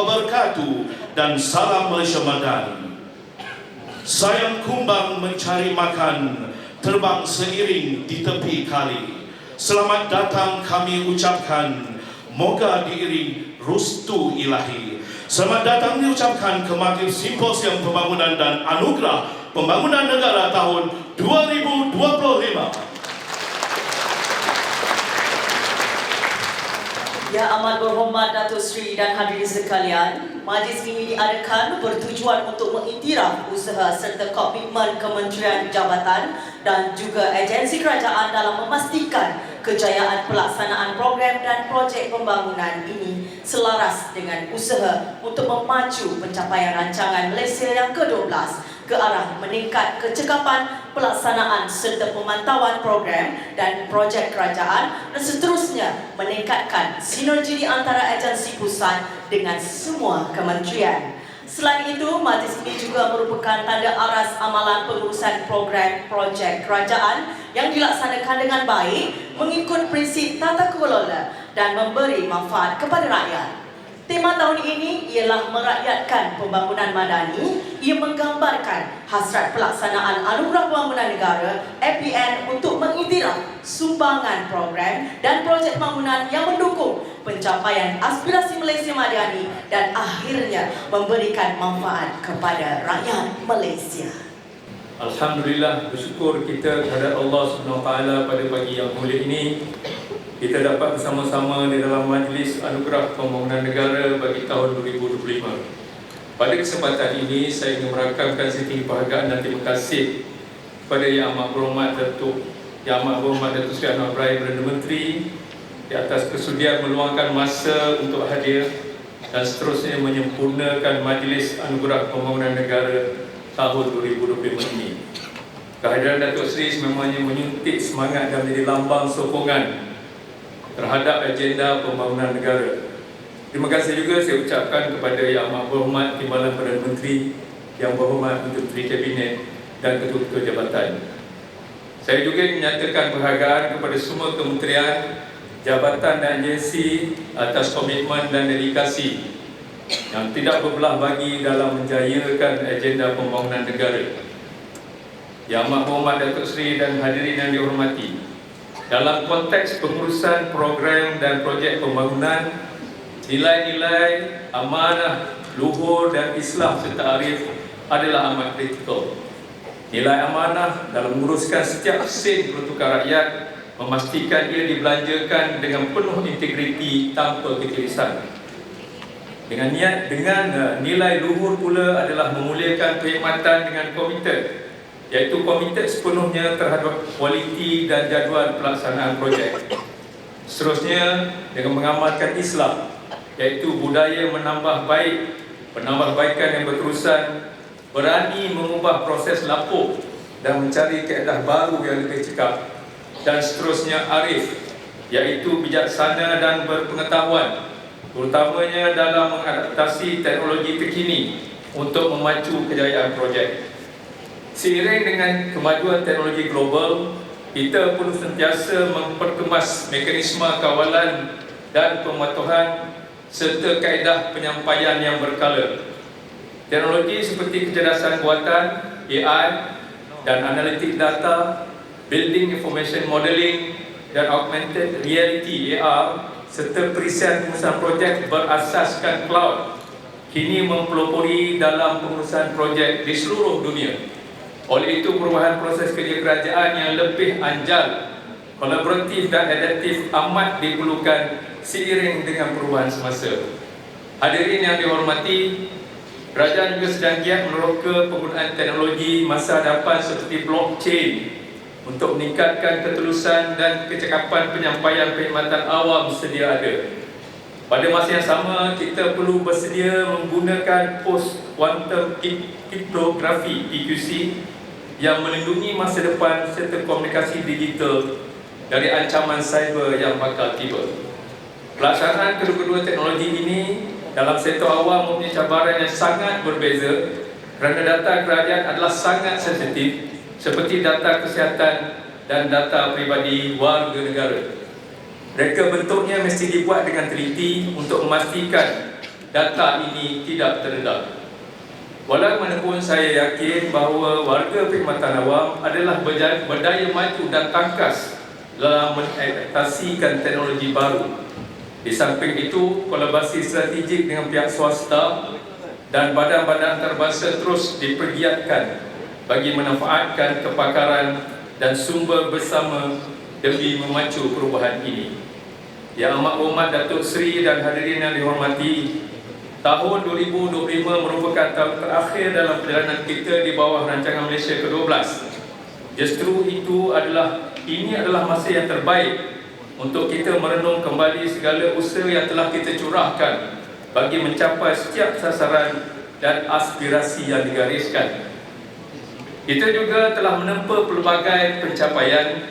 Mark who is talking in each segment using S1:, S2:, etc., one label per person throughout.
S1: wabarakatuh dan salam Malaysia Madani. Sayang kumbang mencari makan, terbang seiring di tepi kali. Selamat datang kami ucapkan, moga diiring rustu ilahi. Selamat datang diucapkan ke Maghrib Simposium Pembangunan dan Anugerah Pembangunan Negara tahun 2025.
S2: Ya amat berhormat Datuk Seri dan hadirin sekalian, majlis ini diadakan bertujuan untuk mengiktiraf usaha serta komitmen Kementerian Jabatan dan juga agensi kerajaan dalam memastikan kejayaan pelaksanaan program dan projek pembangunan ini selaras dengan usaha untuk memacu pencapaian rancangan Malaysia yang ke-12 ke arah meningkat kecekapan pelaksanaan serta pemantauan program dan projek kerajaan dan seterusnya meningkatkan sinergi di antara agensi pusat dengan semua kementerian. Selain itu, majlis ini juga merupakan tanda aras amalan pengurusan program projek kerajaan yang dilaksanakan dengan baik mengikut prinsip tata kelola dan memberi manfaat kepada rakyat. Tema tahun ini ialah merakyatkan pembangunan madani ia menggambarkan hasrat pelaksanaan Anugerah Pembangunan Negara APN untuk mengiktiraf sumbangan program dan projek pembangunan yang mendukung pencapaian aspirasi Malaysia Madani dan akhirnya memberikan manfaat kepada rakyat Malaysia.
S3: Alhamdulillah bersyukur kita kepada Allah SWT pada pagi yang mulia ini kita dapat bersama-sama di dalam Majlis Anugerah Pembangunan Negara bagi tahun 2025. Pada kesempatan ini saya ingin merakamkan setinggi penghargaan dan terima kasih kepada Yang Amat Berhormat Datuk Yang Amat Berhormat Datuk Seri Anwar Ibrahim Perdana Menteri di atas kesudian meluangkan masa untuk hadir dan seterusnya menyempurnakan Majlis Anugerah Pembangunan Negara tahun 2025 ini. Kehadiran Datuk Seri sememangnya menyuntik semangat dan menjadi lambang sokongan terhadap agenda pembangunan negara. Terima kasih juga saya ucapkan kepada Yang Amat Berhormat Timbalan Perdana Menteri, Yang Berhormat Menteri Kabinet dan Ketua-Ketua Jabatan. Saya juga menyatakan penghargaan kepada semua kementerian, jabatan dan agensi atas komitmen dan dedikasi yang tidak berbelah bagi dalam menjayakan agenda pembangunan negara. Yang Amat Berhormat Datuk Seri dan hadirin yang dihormati, dalam konteks pengurusan program dan projek pembangunan, nilai-nilai amanah, luhur dan islah serta arif adalah amat kritikal. Nilai amanah dalam menguruskan setiap sen pertukar rakyat memastikan ia dibelanjakan dengan penuh integriti tanpa ketirisan. Dengan niat dengan uh, nilai luhur pula adalah memuliakan perkhidmatan dengan komited iaitu komited sepenuhnya terhadap kualiti dan jadual pelaksanaan projek. Seterusnya dengan mengamalkan Islam iaitu budaya menambah baik, penambahbaikan yang berterusan, berani mengubah proses lapuk dan mencari keadaan baru yang lebih cekap dan seterusnya arif iaitu bijaksana dan berpengetahuan terutamanya dalam mengadaptasi teknologi terkini untuk memacu kejayaan projek. Seiring dengan kemajuan teknologi global, kita perlu sentiasa memperkemas mekanisme kawalan dan pematuhan serta kaedah penyampaian yang berkala. Teknologi seperti kecerdasan buatan, AI dan analitik data, building information modeling dan augmented reality AR serta perisian pengurusan projek berasaskan cloud kini mempelopori dalam pengurusan projek di seluruh dunia. Oleh itu, perubahan proses kerja kerajaan yang lebih anjal, kolaboratif dan adaptif amat diperlukan seiring dengan perubahan semasa. Hadirin yang dihormati, kerajaan juga sedang giat meneroka penggunaan teknologi masa hadapan seperti blockchain untuk meningkatkan ketelusan dan kecekapan penyampaian perkhidmatan awam sedia ada. Pada masa yang sama, kita perlu bersedia menggunakan post quantum cryptography PQC yang melindungi masa depan serta komunikasi digital dari ancaman cyber yang bakal tiba. Pelaksanaan kedua-dua teknologi ini dalam sektor awam mempunyai cabaran yang sangat berbeza kerana data kerajaan adalah sangat sensitif seperti data kesihatan dan data pribadi warga negara. Mereka bentuknya mesti dibuat dengan teliti untuk memastikan data ini tidak Walaupun saya yakin bahawa warga perkhidmatan awam adalah berdaya maju dan tangkas dalam mengadaptasikan teknologi baru. Di samping itu, kolaborasi strategik dengan pihak swasta dan badan-badan antarabangsa terus dipergiatkan bagi memanfaatkan kepakaran dan sumber bersama demi memacu perubahan ini. Yang Amat Berhormat Datuk Seri dan hadirin yang dihormati, Tahun 2025 merupakan tahun terakhir dalam perjalanan kita di bawah rancangan Malaysia ke-12. Justru itu adalah ini adalah masa yang terbaik untuk kita merenung kembali segala usaha yang telah kita curahkan bagi mencapai setiap sasaran dan aspirasi yang digariskan. Kita juga telah menempa pelbagai pencapaian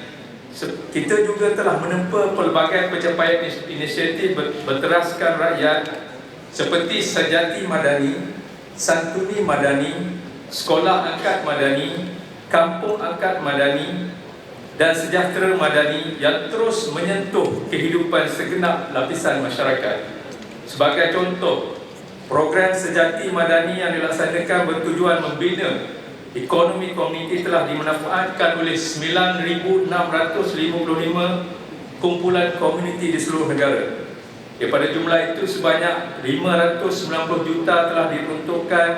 S3: kita juga telah menempa pelbagai pencapaian inisiatif berteraskan rakyat seperti Sejati Madani, Santuni Madani, Sekolah Angkat Madani, Kampung Angkat Madani dan Sejahtera Madani yang terus menyentuh kehidupan segenap lapisan masyarakat. Sebagai contoh, program Sejati Madani yang dilaksanakan bertujuan membina ekonomi komuniti telah dimanfaatkan oleh 9,655 kumpulan komuniti di seluruh negara. Daripada jumlah itu sebanyak 590 juta telah diperuntukkan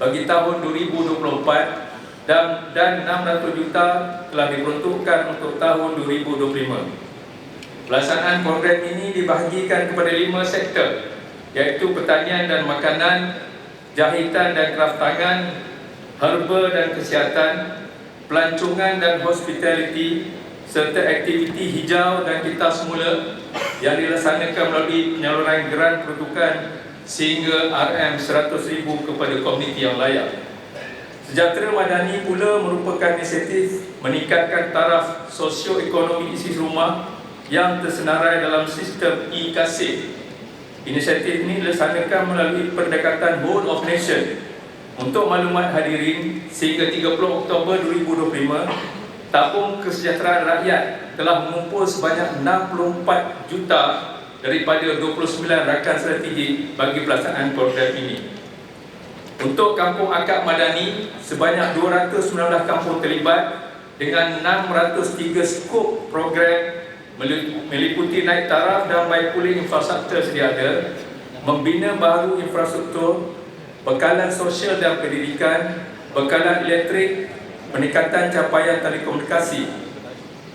S3: bagi tahun 2024 dan dan 600 juta telah diperuntukkan untuk tahun 2025. Pelaksanaan program ini dibahagikan kepada lima sektor iaitu pertanian dan makanan, jahitan dan kraft tangan, herba dan kesihatan, pelancongan dan hospitality serta aktiviti hijau dan kita semula yang dilaksanakan melalui penyaluran geran peruntukan sehingga RM100,000 kepada komuniti yang layak. Sejahtera Madani pula merupakan inisiatif meningkatkan taraf sosioekonomi isi rumah yang tersenarai dalam sistem e-kasih. Inisiatif ini dilaksanakan melalui pendekatan Whole of Nation. Untuk maklumat hadirin, sehingga 30 Oktober 2025, tabung kesejahteraan rakyat telah mengumpul sebanyak 64 juta daripada 29 rakan strategi bagi pelaksanaan program ini. Untuk kampung akad madani, sebanyak 219 kampung terlibat dengan 603 skop program meliputi naik taraf dan baik pulih infrastruktur sedia ada, membina baru infrastruktur, bekalan sosial dan pendidikan, bekalan elektrik, peningkatan capaian telekomunikasi,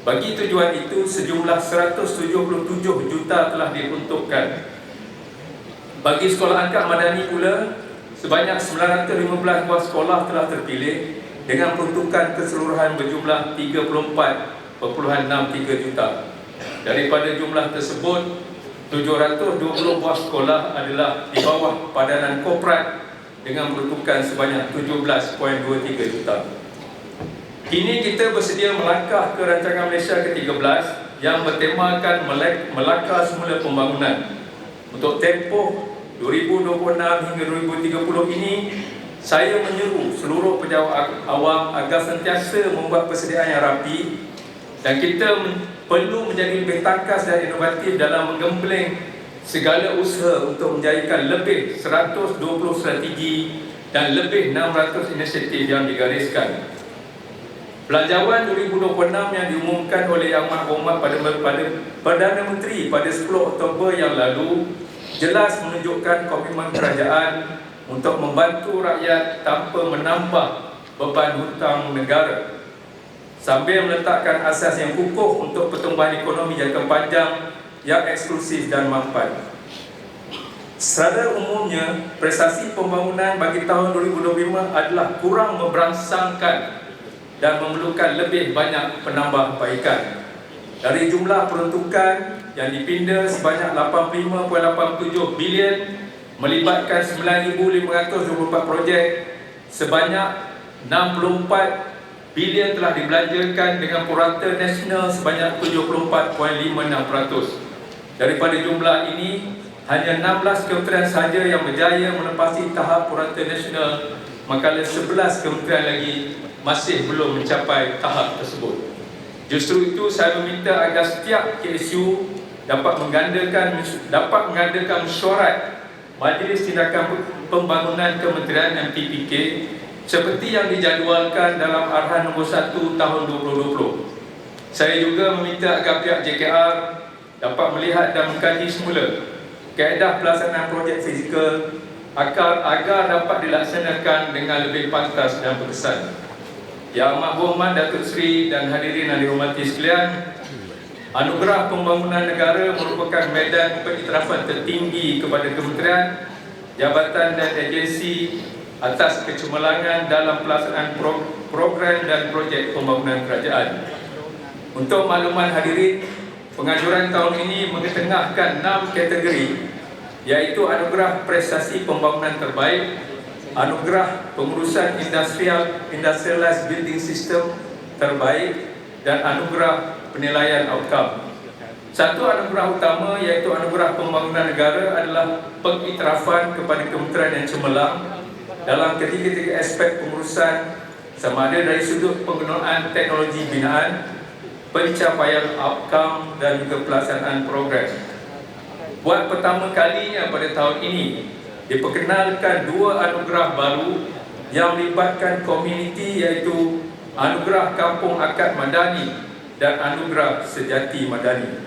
S3: bagi tujuan itu, sejumlah 177 juta telah diperuntukkan. Bagi sekolah angkat madani pula, sebanyak 915 buah sekolah telah terpilih dengan peruntukan keseluruhan berjumlah 34.63 juta. Daripada jumlah tersebut, 720 buah sekolah adalah di bawah padanan korporat dengan peruntukan sebanyak 17.23 juta. Kini kita bersedia melangkah ke rancangan Malaysia ke-13 yang bertemakan melangkah semula pembangunan. Untuk tempoh 2026 hingga 2030 ini, saya menyeru seluruh pejabat awam agar sentiasa membuat persediaan yang rapi dan kita perlu menjadi lebih tangkas dan inovatif dalam menggembleng segala usaha untuk menjadikan lebih 120 strategi dan lebih 600 inisiatif yang digariskan. Belanjawan 2026 yang diumumkan oleh Yang Mahkamah pada, pada Perdana Menteri pada 10 Oktober yang lalu jelas menunjukkan komitmen kerajaan untuk membantu rakyat tanpa menambah beban hutang negara sambil meletakkan asas yang kukuh untuk pertumbuhan ekonomi jangka panjang yang eksklusif dan mampan. Secara umumnya, prestasi pembangunan bagi tahun 2025 adalah kurang memberangsangkan dan memerlukan lebih banyak penambahbaikan. Dari jumlah peruntukan yang dipinda sebanyak 85.87 bilion melibatkan 9,524 projek sebanyak 64 bilion telah dibelanjakan dengan purata nasional sebanyak 74.56%. Daripada jumlah ini, hanya 16 kementerian sahaja yang berjaya menepasi tahap purata nasional manakala 11 kementerian lagi masih belum mencapai tahap tersebut. Justru itu saya meminta agar setiap KSU dapat menggandakan dapat menggandakan mesyuarat Majlis Tindakan Pembangunan Kementerian MTPK seperti yang dijadualkan dalam Arahan Nombor 1 Tahun 2020. Saya juga meminta agar pihak JKR dapat melihat dan mengkaji semula kaedah pelaksanaan projek fizikal agar, agar dapat dilaksanakan dengan lebih pantas dan berkesan. Yang Berhormat Datuk Seri dan hadirin yang dihormati sekalian, Anugerah Pembangunan Negara merupakan medan pengiktirafan tertinggi kepada kementerian, jabatan dan agensi atas kecemerlangan dalam pelaksanaan pro program dan projek pembangunan kerajaan. Untuk makluman hadirin, pengajuran tahun ini mengetengahkan enam kategori iaitu Anugerah Prestasi Pembangunan Terbaik, Anugerah Pengurusan Industrial Industrialized Building System Terbaik dan Anugerah Penilaian Outcome. Satu anugerah utama iaitu Anugerah Pembangunan Negara adalah pengiktirafan kepada kementerian yang cemerlang dalam ketiga-tiga aspek pengurusan sama ada dari sudut penggunaan teknologi binaan, pencapaian outcome dan juga pelaksanaan program. Buat pertama kalinya pada tahun ini diperkenalkan dua anugerah baru yang melibatkan komuniti iaitu Anugerah Kampung Akad Madani dan Anugerah Sejati Madani.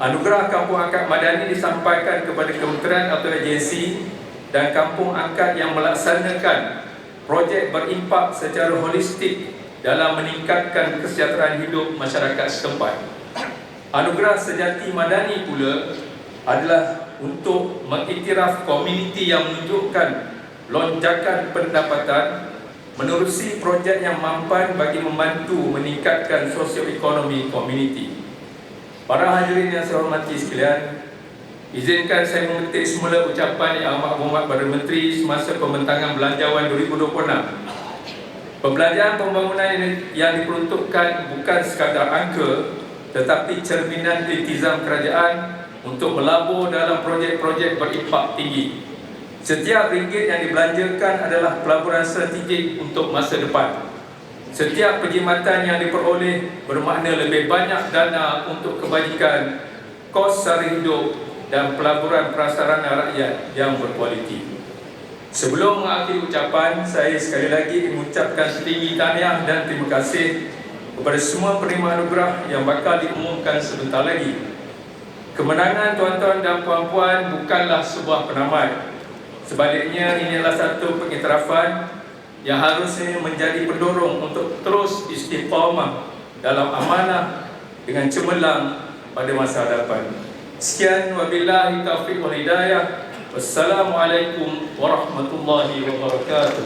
S3: Anugerah Kampung Akad Madani disampaikan kepada kementerian atau agensi dan kampung akad yang melaksanakan projek berimpak secara holistik dalam meningkatkan kesejahteraan hidup masyarakat setempat. Anugerah Sejati Madani pula adalah untuk mengiktiraf komuniti yang menunjukkan lonjakan pendapatan menerusi projek yang mampan bagi membantu meningkatkan sosioekonomi komuniti. Para hadirin yang saya hormati sekalian, izinkan saya memetik semula ucapan yang amat hormat pada Menteri semasa pembentangan Belanjawan 2026. Pembelajaran pembangunan yang diperuntukkan bukan sekadar angka tetapi cerminan iltizam kerajaan untuk melabur dalam projek-projek berimpak tinggi. Setiap ringgit yang dibelanjakan adalah pelaburan strategik untuk masa depan. Setiap perkhidmatan yang diperoleh bermakna lebih banyak dana untuk kebajikan, kos sara hidup dan pelaburan prasarana rakyat yang berkualiti. Sebelum mengakhiri ucapan, saya sekali lagi mengucapkan setinggi tahniah dan terima kasih kepada semua penerima anugerah yang bakal diumumkan sebentar lagi. Kemenangan tuan-tuan dan puan-puan bukanlah sebuah penamat. Sebaliknya ini adalah satu pengiktirafan yang harusnya menjadi pendorong untuk terus istiqamah dalam amanah dengan cemerlang pada masa hadapan. Sekian wabillahi taufiq wal hidayah. Wassalamualaikum warahmatullahi wabarakatuh.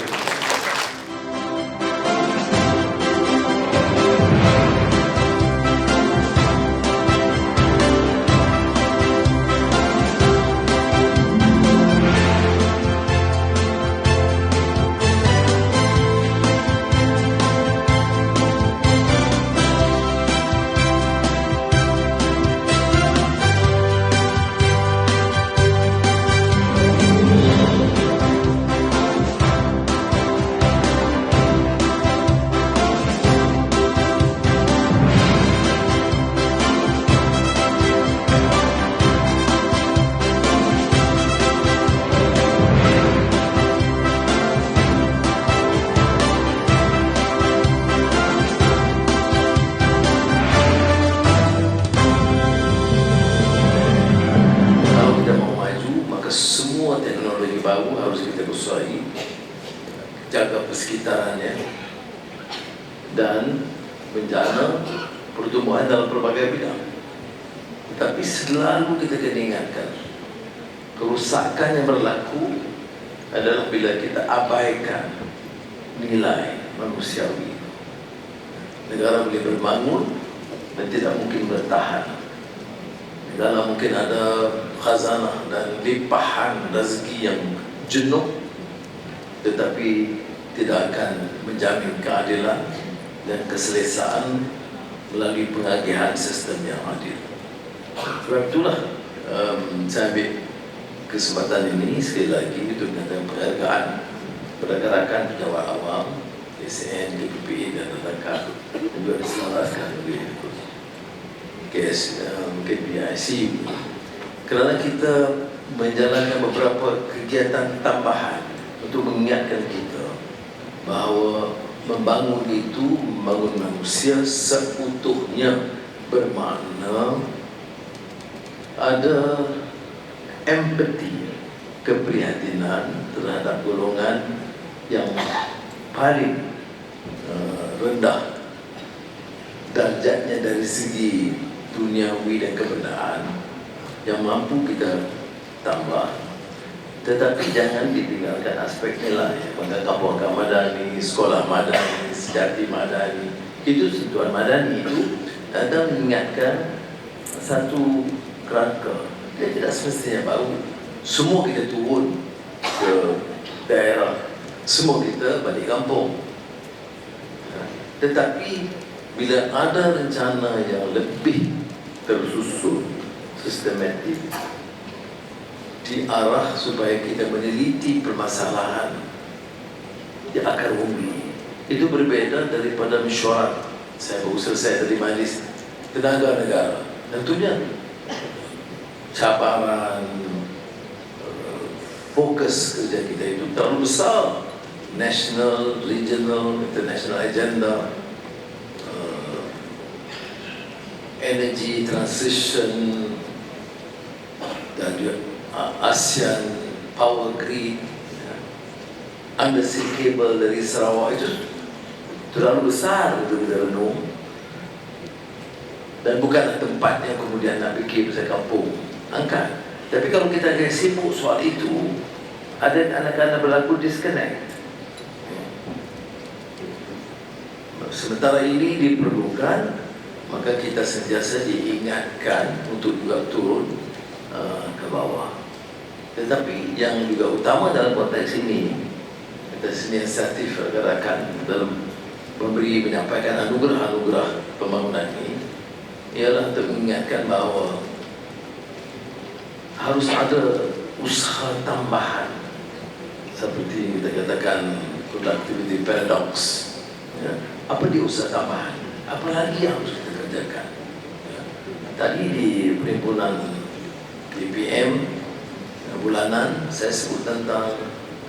S4: Jaga persekitarannya, dan menjana pertumbuhan dalam berbagai bidang. Tapi selalu kita kena ingatkan, kerusakan yang berlaku adalah bila kita abaikan nilai manusiawi. Negara boleh berbangun dan tidak mungkin bertahan Negara mungkin ada khazanah dan limpahan rezeki yang jenuh tetapi tidak akan menjamin keadilan dan keselesaan melalui pengagihan sistem yang adil. Sebab itulah um, saya ambil kesempatan ini sekali lagi untuk menyatakan penghargaan kepada gerakan pejabat awam, SN, DPP dan dan juga diselaraskan oleh KS uh, mungkin kerana kita menjalankan beberapa kegiatan tambahan untuk mengingatkan kita bahawa membangun itu membangun manusia seutuhnya bermakna ada empati keprihatinan terhadap golongan yang paling uh, rendah darjatnya dari segi duniawi dan kebenaran yang mampu kita tambah tetapi jangan ditinggalkan aspek nilai. Pada kampung madani, sekolah madani, sejati madani. Itu sentuhan madani itu ada mengingatkan satu kerangka. Dia tidak semestinya baru. Semua kita turun ke daerah. Semua kita balik kampung. Tetapi bila ada rencana yang lebih tersusun sistematik diarah supaya kita meneliti permasalahan di akar bumi itu berbeda daripada mesyuarat. Saya baru selesai dari majlis tenaga negara. Tentunya cabaran eh, fokus kerja kita itu terlalu besar. National, regional, international agenda uh, energy transition uh, ASEAN power grid undersea cable dari Sarawak itu terlalu besar untuk kita renung. Dan bukanlah tempat yang kemudian nak fikir pasal kampung. Angkat. Tapi kalau kita ada sibuk soal itu ada anak-anak berlaku disconnect. Sementara ini diperlukan maka kita sentiasa diingatkan untuk juga turun uh, ke bawah tetapi yang juga utama dalam konteks ini kita seni inisiatif gerakan dalam memberi menyampaikan anugerah-anugerah pembangunan ini ialah untuk mengingatkan bahawa harus ada usaha tambahan seperti kita katakan productivity paradox ya. apa dia usaha tambahan apa lagi yang harus kita kerjakan ya. tadi di perhimpunan ya, bulanan saya sebut tentang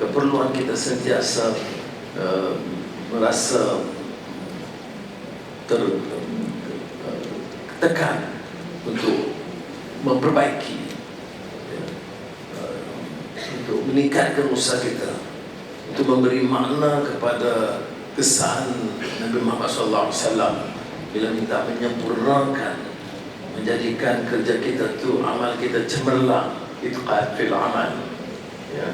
S4: keperluan kita sentiasa uh, merasa ter, uh, tekan untuk memperbaiki uh, untuk meningkatkan usaha kita untuk memberi makna kepada kesan Nabi Muhammad SAW bila minta menyempurnakan menjadikan kerja kita tu amal kita cemerlang itqan fil amal. Ya.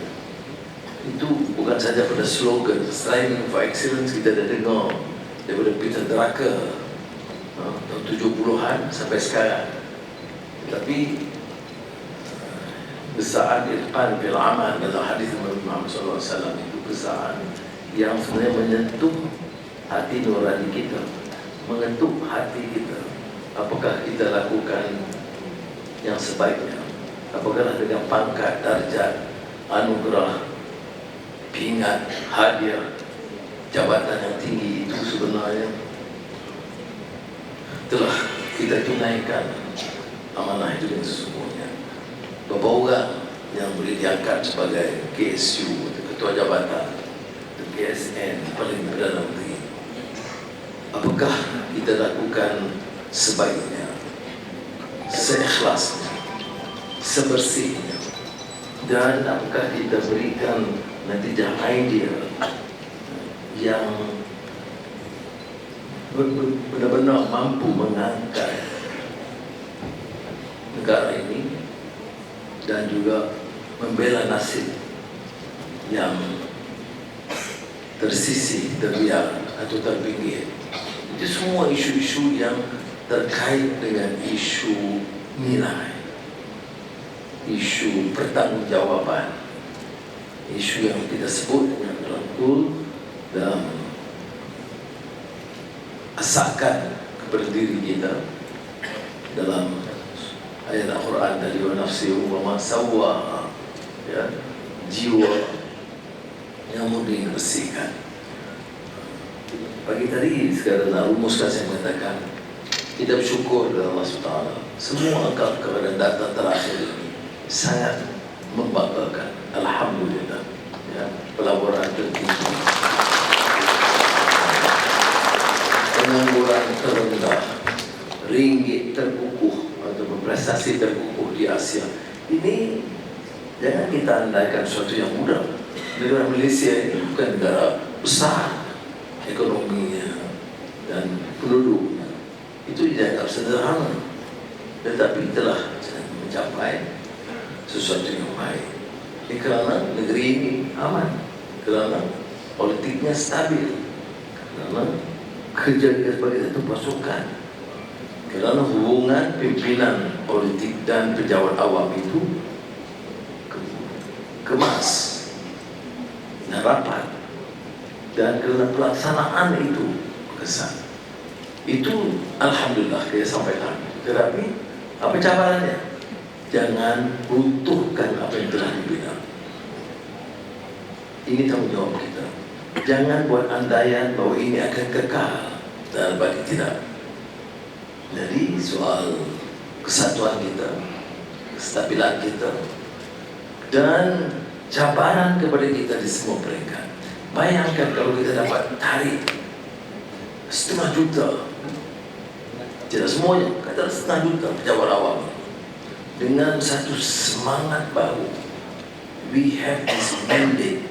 S4: Itu bukan saja pada slogan striving for excellence kita dah dengar daripada Peter Drucker ha, tahun 70-an sampai sekarang. Tapi besaan itqan fil amal dalam hadis Nabi Muhammad SAW itu besaan yang sebenarnya menyentuh hati nurani kita mengetuk hati kita. Apakah kita lakukan yang sebaiknya apakah dengan pangkat darjat anugerah pingat hadiah jabatan yang tinggi itu sebenarnya? Telah kita tunaikan amanah itu dengan sesungguhnya. Beberapa orang yang boleh diangkat sebagai KSU ketua jabatan KSN paling Perdana Menteri. Apakah kita lakukan sebaiknya? Seikhlasnya sebersihnya dan apakah kita berikan natijah idea yang benar-benar mampu mengangkat negara ini dan juga membela nasib yang tersisih, terbiar atau terpinggir. Itu semua isu-isu yang terkait dengan isu nilai, isu pertanggungjawaban, isu yang kita sebut dengan dalam kul dalam asakan kepada diri kita dalam ayat Al-Quran tadi wa nafsi wa ma sawwa. Ya jiwa yang mau dibersihkan pagi tadi sekarang nak rumuskan saya mengatakan kita bersyukur kepada Allah SWT semua angka kepada data terakhir ini sangat membanggakan. Alhamdulillah. Ya, pelaburan tertinggi. Pengangguran terendah. Ringgit terkukuh atau prestasi terkukuh di Asia. Ini jangan kita andaikan sesuatu yang mudah. Negara Malaysia ini bukan negara besar ekonominya dan penduduknya. Itu dianggap sederhana. Tetapi telah mencapai sesuatu yang baik. Ini kerana negeri ini aman. Kerana politiknya stabil. Kerana kerja dia sebagai satu pasukan. Kerana hubungan pimpinan politik dan pejabat awam itu ke- kemas dan rapat dan kerana pelaksanaan itu kesan itu Alhamdulillah kita sampaikan tetapi apa cabarannya jangan runtuhkan apa yang telah dibina ini tanggung jawab kita. Jangan buat andaian bahawa ini akan kekal. Dan bagi tidak. Jadi soal kesatuan kita kestabilan kita dan cabaran kepada kita di semua peringkat. Bayangkan kalau kita dapat tarik setengah juta. Tidak semuanya kata setengah juta pejabat awam dengan satu semangat baru we have this mandate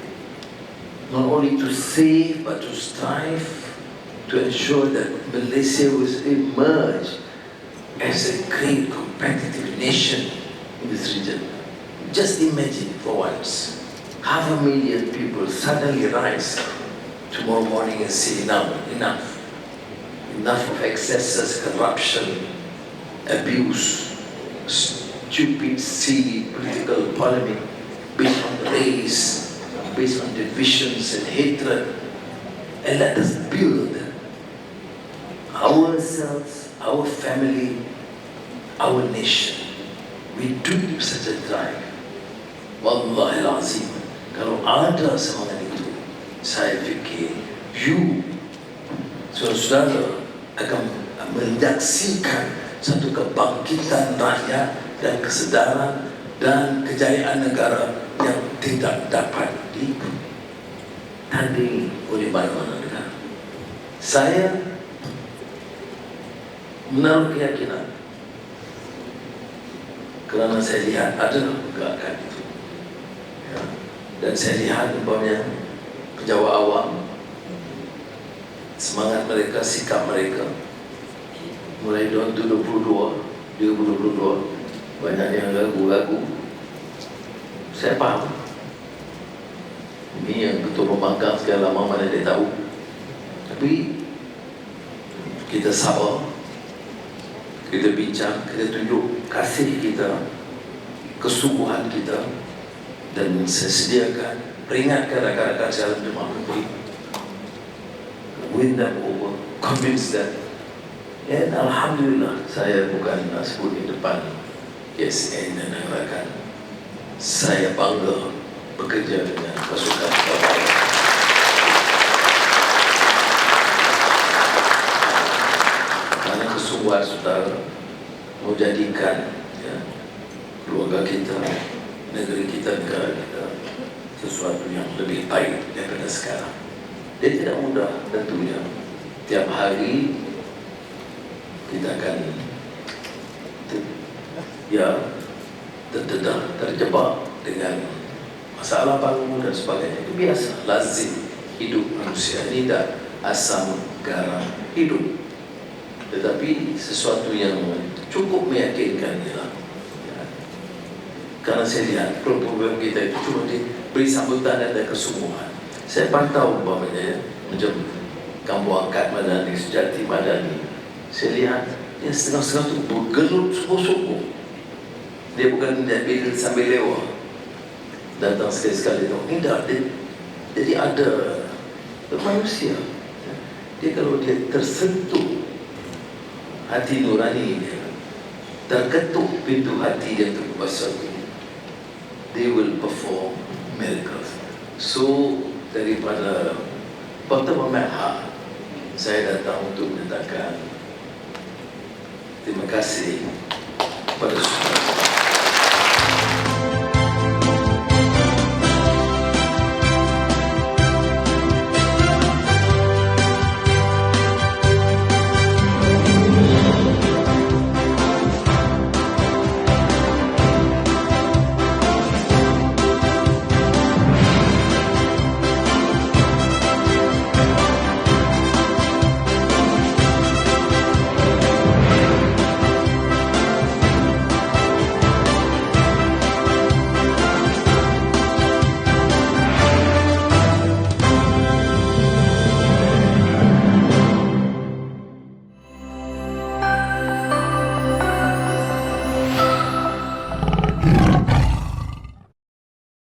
S4: not only to save but to strive to ensure that Malaysia will emerge as a great competitive nation in this region. Just imagine for once, half a million people suddenly rise tomorrow morning and say, now, enough. Enough of excesses, corruption, abuse, stupid, silly political polemic based on race, based on divisions and hatred. And let us build ourselves, our family, our nation. We do such a drive. Wallahi lazim. Kalau ada semangat itu, saya fikir you, saudara akan menyaksikan satu kebangkitan rakyat dan kesedaran dan kejayaan negara yang tidak dapat ditandingi oleh mana-mana negara. Saya menaruh keyakinan kerana saya lihat ada gerakan itu ya. dan saya lihat umpamanya pejabat awam semangat mereka, sikap mereka mulai tahun 2022 2022 banyak yang ragu-ragu. Saya faham. Ini yang ketua pembangkang sekian lama mana dia tahu. Tapi kita sabar. Kita bincang, kita tunjuk kasih kita, kesungguhan kita dan saya sediakan peringatkan rakan-rakan saya jemaah. Negeri win them over, convince them and Alhamdulillah saya bukan nak sebut di depan KSN dan rakan saya bangga bekerja dengan pasukan kapal kerana kesungguhan saudara menjadikan ya, keluarga kita, negeri kita, negara kita sesuatu yang lebih baik daripada sekarang. Dia tidak mudah tentunya. Tiap hari kita akan ya terdedah, terjebak dengan masalah baru dan sebagainya. Itu biasa, lazim hidup manusia ini dah asam garam hidup. Tetapi sesuatu yang cukup meyakinkan ya, karena saya lihat program kita itu cuma diberi sambutan dan kesungguhan saya pantau umpamanya ya, macam kampung angkat Madani, sejati Madani saya lihat yang setengah-setengah itu bergelut sungguh-sungguh dia bukan dia sambil lewat. Datang sekali-sekali tu tidak dia, jadi ada manusia. Dia kalau dia tersentuh hati nurani dia terketuk pintu hati dia untuk bersatu they will perform miracles. So daripada my heart saya datang untuk menyatakan terima kasih pada semua